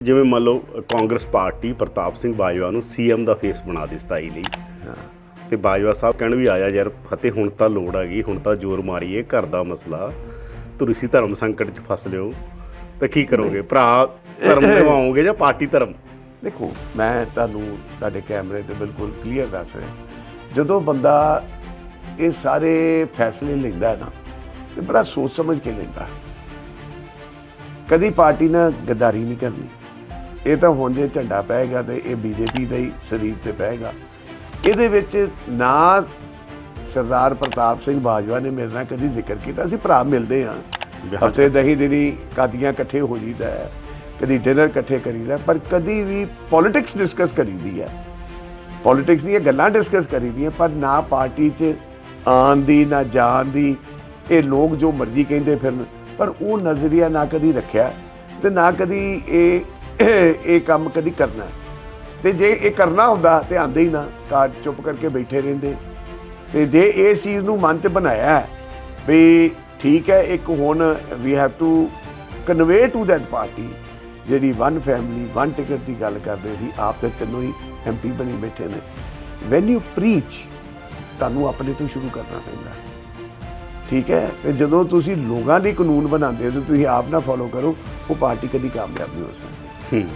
ਜਿਵੇਂ ਮੰਨ ਲਓ ਕਾਂਗਰਸ ਪਾਰਟੀ ਪ੍ਰਤਾਪ ਸਿੰਘ ਬਾਜਵਾ ਨੂੰ ਸੀਐਮ ਦਾ ਫੇਸ ਬਣਾ ਦੇ 27 ਲਈ। ਤੇ ਬਾਜਵਾ ਸਾਹਿਬ ਕਹਿਣ ਵੀ ਆਇਆ ਯਾਰ ਫਤਿਹ ਹੁਣ ਤਾਂ ਲੋੜ ਹੈਗੀ ਹੁਣ ਤਾਂ ਜ਼ੋਰ ਮਾਰੀਏ ਘਰ ਦਾ ਮਸਲਾ। ਤੁਸੀਂ ਧਰਮ ਸੰਕਟ 'ਚ ਫਸ ਲਿਓ। ਤਾਂ ਕੀ ਕਰੋਗੇ? ਭਰਾ ਧਰਮ ਨਿਭਾਓਗੇ ਜਾਂ ਪਾਰਟੀ ਧਰਮ? ਦੇਖੋ ਮੈਂ ਤੁਹਾਨੂੰ ਤੁਹਾਡੇ ਕੈਮਰੇ ਤੇ ਬਿਲਕੁਲ ਕਲੀਅਰ ਦੱਸ ਰਿਹਾ। ਜਦੋਂ ਬੰਦਾ ਇਹ ਸਾਰੇ ਫੈਸਲੇ ਲੈਂਦਾ ਨਾ ਤੇ ਬੜਾ ਸੋਚ ਸਮਝ ਕੇ ਲੈਂਦਾ। ਕਦੀ ਪਾਰਟੀ ਨਾਲ ਗਦਾਰੀ ਨਹੀਂ ਕਰਨੀ। ਇਹ ਤਾਂ ਹੁਣ ਜੇ ਝੰਡਾ ਪਏਗਾ ਤੇ ਇਹ ਬੀਜੇਪੀ ਦਾ ਹੀ ਸਰੀਰ ਤੇ ਪਏਗਾ ਇਹਦੇ ਵਿੱਚ ਨਾ ਸਰਦਾਰ ਪ੍ਰਤਾਪ ਸਿੰਘ ਬਾਜਵਾ ਨੇ ਮੇਰੇ ਨਾਲ ਕਦੀ ਜ਼ਿਕਰ ਕੀਤਾ। ਅਸੀਂ ਭਰਾ ਮਿਲਦੇ ਹਾਂ। ਬਿਹਾਰ ਹਫ਼ਤੇ ਦਹੀਂ ਦਿਨੀ ਕਾਦੀਆਂ ਇਕੱਠੇ ਹੋ ਜੀਦਾ ਹੈ ਕਦੀ ਡਿਨਰ ਇਕੱਠੇ ਕਰੀਦਾ ਪਰ ਕਦੀ ਵੀ ਪੋਲਿਟਿਕਸ ਡਿਸਕਸ ਕਰੀਦੀ ਹੈ। ਪੋਲਿਟਿਕਸ ਦੀਆਂ ਗੱਲਾਂ ਡਿਸਕਸ ਕਰੀਦੀਆਂ ਪਰ ਨਾ ਪਾਰਟੀ 'ਚ ਆਉਣ ਦੀ ਨਾ ਜਾਣ ਦੀ ਇਹ ਲੋਕ ਜੋ ਮਰਜ਼ੀ ਕਹਿੰਦੇ ਫਿਰਨ ਪਰ ਉਹ ਨਜ਼ਰੀਆ ਨਾ ਕਦੀ ਰੱਖਿਆ ਤੇ ਨਾ ਕਦੀ ਇਹ ਇਹ ਕੰਮ ਕਦੀ ਕਰਨਾ ਤੇ ਜੇ ਇਹ ਕਰਨਾ ਹੁੰਦਾ ਤੇ ਆਂਦੇ ਹੀ ਨਾ ਕਾਟ ਚੁੱਪ ਕਰਕੇ ਬੈਠੇ ਰਹਿੰਦੇ। ਤੇ ਜੇ ਇਸ ਚੀਜ਼ ਨੂੰ ਮਨ 'ਚ ਬਣਾਇਆ ਵੀ ਠੀਕ ਹੈ, ਇੱਕ ਹੁਣ we have to convey to that party ਜਿਹੜੀ ਵਨ ਫੈਮਿਲੀ ਵਨ ਟਿਕਟ ਦੀ ਗੱਲ ਕਰਦੇ ਸੀ, ਆਪ ਤੇ ਤਿੰਨੋਂ ਹੀ ਐਮਪੀ ਬਣੀ ਬੈਠੇ ਨੇ। ਵੈਨ ਯੂ ਪ੍ਰੀਚ ਤੁਹਾਨੂੰ ਆਪਣੇ ਤੋਂ ਸ਼ੁਰੂ ਕਰਨਾ ਪੈਂਦਾ। ਹੈ। ਠੀਕ ਹੈ? ਤੇ ਜਦੋਂ ਤੁਸੀਂ ਲੋਕਾਂ ਲਈ ਕਾਨੂੰਨ ਬਣਾਉਂਦੇ ਹੋ, ਤੇ ਤੁਸੀਂ ਆਪ ਨਾ ਫੋਲੋ ਕਰੋ, ਉਹ ਪਾਰਟੀ ਕਦੀ ਕਾਮਯਾਬ ਨਹੀਂ ਹੋ ਸਕਦੀ। ਹੂੰ।